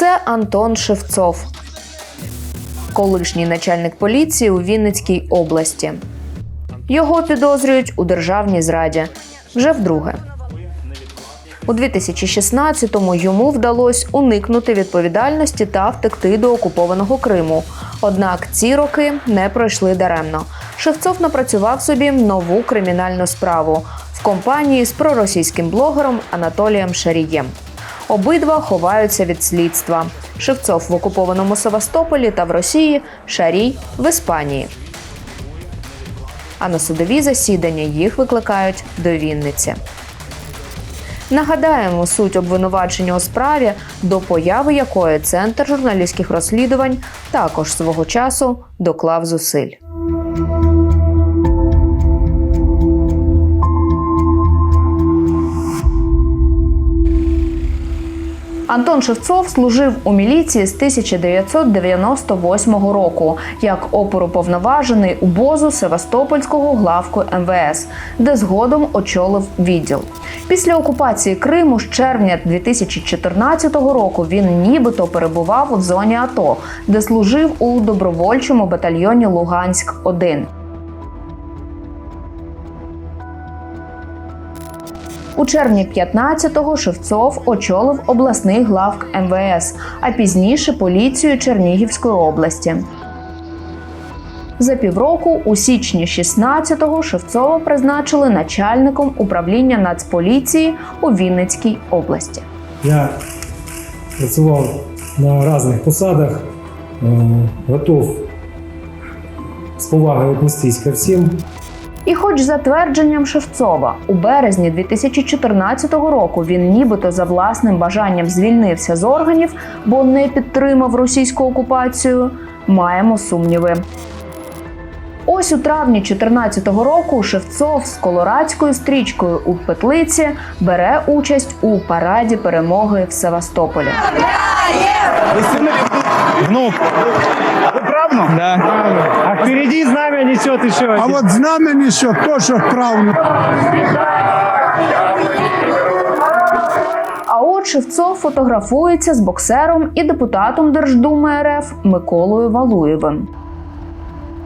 Це Антон Шевцов, колишній начальник поліції у Вінницькій області. Його підозрюють у державній зраді вже вдруге. У 2016-му йому вдалося уникнути відповідальності та втекти до окупованого Криму. Однак ці роки не пройшли даремно. Шевцов напрацював собі нову кримінальну справу в компанії з проросійським блогером Анатолієм Шарієм. Обидва ховаються від слідства. Шевцов в окупованому Севастополі та в Росії, Шарій в Іспанії. А на судові засідання їх викликають до Вінниці. Нагадаємо суть обвинувачення у справі, до появи якої центр журналістських розслідувань також свого часу доклав зусиль. Антон Шевцов служив у міліції з 1998 року як оперуповноважений УБОЗу Севастопольського главку МВС, де згодом очолив відділ. Після окупації Криму з червня 2014 року він нібито перебував у зоні АТО, де служив у добровольчому батальйоні Луганськ 1 У червні 15-го Шевцов очолив обласний главк МВС, а пізніше поліцію Чернігівської області. За півроку, у січні 16-го, Шевцова призначили начальником управління Нацполіції у Вінницькій області. Я працював на різних посадах, е, готов з повагою віднестись ко всім. І, хоч за твердженням Шевцова, у березні 2014 року він нібито за власним бажанням звільнився з органів, бо не підтримав російську окупацію, маємо сумніви. Ось у травні 2014 року Шевцов з колорадською стрічкою у петлиці бере участь у параді перемоги в Севастополі. Внук. Вы? Да. А впереди знамя несет еще А один. вот знамя несет тоже что правнук. А от Шевцов фотографується з боксером і депутатом Держдуми РФ Миколою Валуєвим.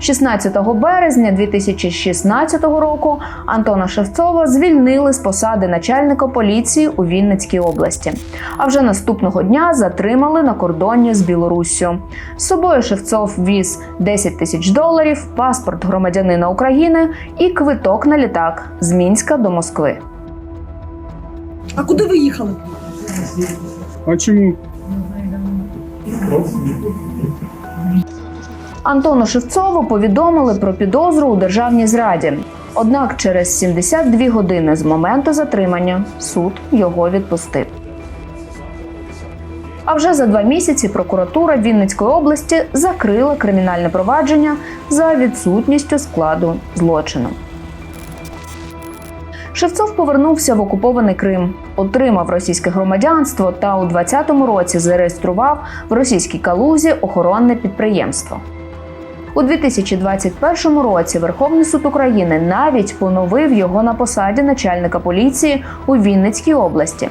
16 березня 2016 року Антона Шевцова звільнили з посади начальника поліції у Вінницькій області. А вже наступного дня затримали на кордоні з Білоруссю. З собою Шевцов віз 10 тисяч доларів, паспорт громадянина України і квиток на літак з Мінська до Москви. А куди ви їхали? А чему? Антону Шевцову повідомили про підозру у державній зраді. Однак через 72 години з моменту затримання суд його відпустив. А вже за два місяці прокуратура Вінницької області закрила кримінальне провадження за відсутністю складу злочину. Шевцов повернувся в окупований Крим, отримав російське громадянство та у 2020 році зареєстрував в російській калузі охоронне підприємство. У 2021 році Верховний суд України навіть поновив його на посаді начальника поліції у Вінницькій області.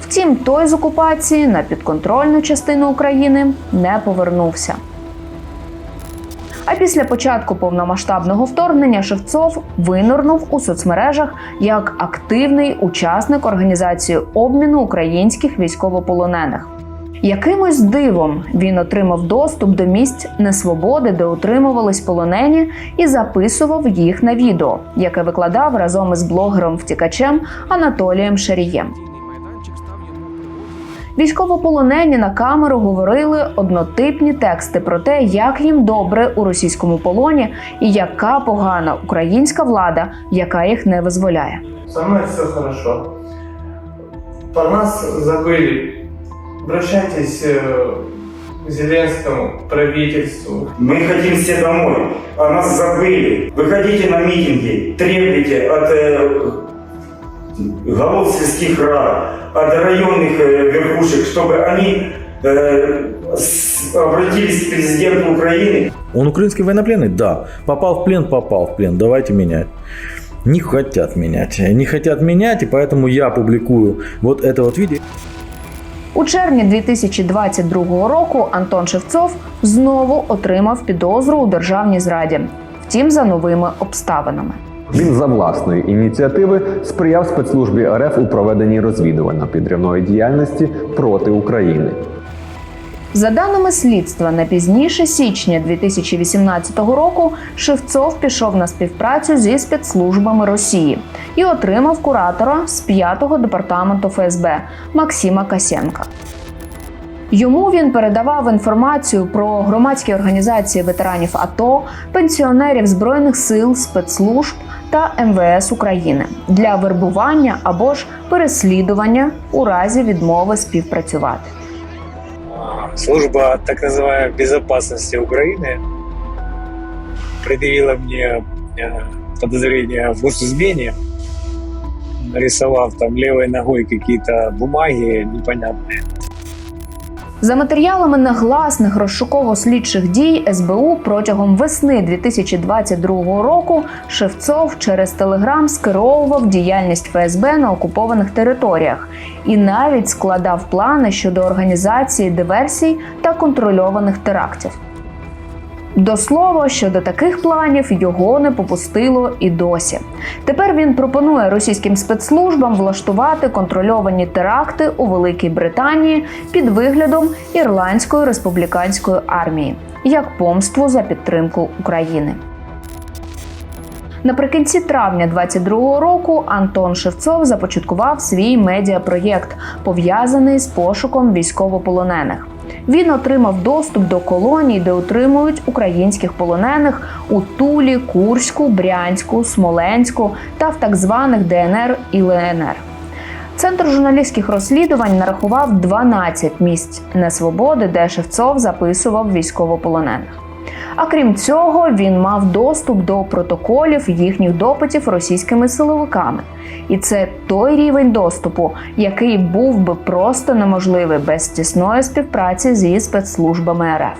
Втім, той з окупації на підконтрольну частину України не повернувся. А після початку повномасштабного вторгнення Шевцов винирнув у соцмережах як активний учасник організації обміну українських військовополонених. Якимось дивом він отримав доступ до місць несвободи, де утримувались полонені, і записував їх на відео, яке викладав разом із блогером-втікачем Анатолієм Шарієм. Військовополонені на камеру говорили однотипні тексти про те, як їм добре у російському полоні і яка погана українська влада, яка їх не визволяє. Мной все хорошо. Про нас забыли. Обращайтесь э, к Зеленскому правительству. Мы хотим все домой, а нас забыли. Выходите на митинги, требуйте от э, голов сельских рад, от районных э, верхушек, чтобы они э, обратились к президенту Украины Он украинский военнопленный? Да. Попал в плен? Попал в плен. Давайте менять. Не хотят менять. Не хотят менять, и поэтому я публикую вот это вот видео. У червні 2022 року Антон Шевцов знову отримав підозру у державній зраді, втім за новими обставинами. Він за власної ініціативи сприяв спецслужбі РФ у проведенні розвідувально-підривної діяльності проти України. За даними слідства, на пізніше січня 2018 року Шевцов пішов на співпрацю зі спецслужбами Росії і отримав куратора з 5-го департаменту ФСБ Максима Касєнка. Йому він передавав інформацію про громадські організації ветеранів АТО, пенсіонерів збройних сил, спецслужб та МВС України для вербування або ж переслідування у разі відмови співпрацювати служба так называемой безопасности Украины предъявила мне э, подозрение в госизмене, нарисовав там левой ногой какие-то бумаги непонятные. За матеріалами негласних розшуково-слідчих дій СБУ протягом весни 2022 року Шевцов через Телеграм скеровував діяльність ФСБ на окупованих територіях і навіть складав плани щодо організації диверсій та контрольованих терактів. До слова, щодо таких планів його не попустило і досі. Тепер він пропонує російським спецслужбам влаштувати контрольовані теракти у Великій Британії під виглядом Ірландської республіканської армії як помству за підтримку України. Наприкінці травня 22-го року Антон Шевцов започаткував свій медіапроєкт, пов'язаний з пошуком військовополонених. Він отримав доступ до колоній, де утримують українських полонених у Тулі, Курську, Брянську, Смоленську та в так званих ДНР і ЛНР. Центр журналістських розслідувань нарахував 12 місць несвободи, де Шевцов записував військовополонених. А крім цього, він мав доступ до протоколів їхніх допитів російськими силовиками. І це той рівень доступу, який був би просто неможливий без тісної співпраці зі спецслужбами РФ.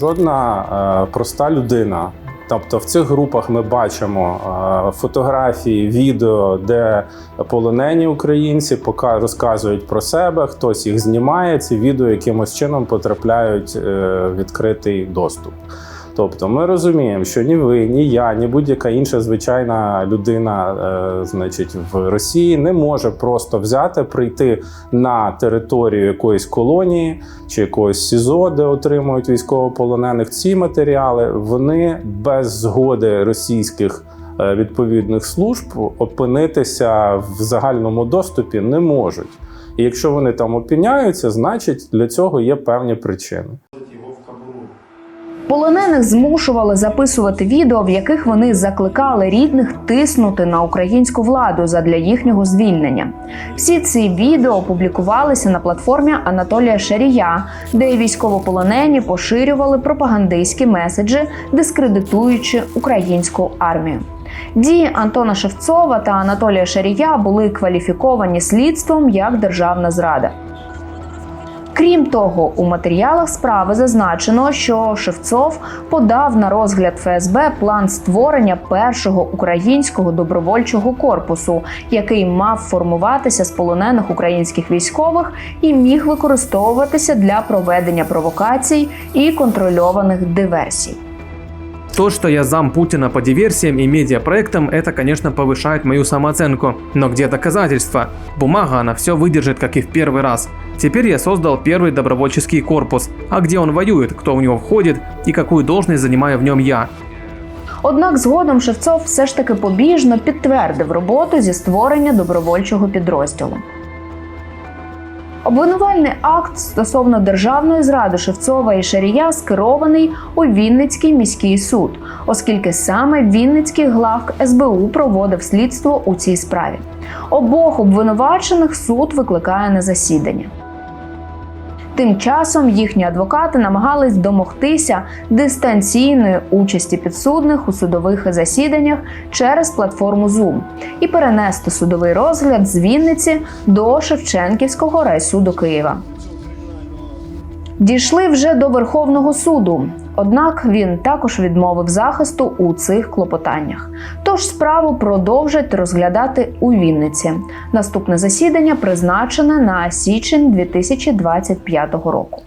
Жодна е, проста людина. Тобто в цих групах ми бачимо е, фотографії, відео, де полонені українці розказують про себе, хтось їх знімає. Ці відео якимось чином потрапляють е, в відкритий доступ. Тобто ми розуміємо, що ні ви, ні я, ні будь-яка інша звичайна людина, е, значить, в Росії не може просто взяти, прийти на територію якоїсь колонії чи якогось СІЗО, де отримують військовополонених. Ці матеріали вони без згоди російських е, відповідних служб опинитися в загальному доступі не можуть. І якщо вони там опиняються, значить для цього є певні причини. Полонених змушували записувати відео, в яких вони закликали рідних тиснути на українську владу задля їхнього звільнення. Всі ці відео опублікувалися на платформі Анатолія Шарія, де військовополонені поширювали пропагандистські меседжі, дискредитуючи українську армію. Дії Антона Шевцова та Анатолія Шарія були кваліфіковані слідством як державна зрада. Крім того, у матеріалах справи зазначено, що Шевцов подав на розгляд ФСБ план створення першого українського добровольчого корпусу, який мав формуватися з полонених українських військових і міг використовуватися для проведення провокацій і контрольованих диверсій. То, что я зам Путина по диверсиям и медиапроектам, это, конечно, повышает мою самооценку. Но где доказательства? Бумага, она все выдержит, как и в первый раз. Теперь я создал первый добровольческий корпус. А где он воюет, кто в него входит и какую должность занимаю в нем я? Однак згодом Шевцов все ж таки побіжно підтвердив роботу зі створення добровольчого підрозділу. Обвинувальний акт стосовно державної зради Шевцова і Шарія скерований у Вінницький міський суд, оскільки саме Вінницький главк СБУ проводив слідство у цій справі. Обох обвинувачених суд викликає на засідання. Тим часом їхні адвокати намагались домогтися дистанційної участі підсудних у судових засіданнях через платформу Zoom і перенести судовий розгляд з Вінниці до Шевченківського райсуду Києва. Дійшли вже до Верховного суду. Однак він також відмовив захисту у цих клопотаннях. Тож справу продовжать розглядати у Вінниці. Наступне засідання призначене на січень 2025 року.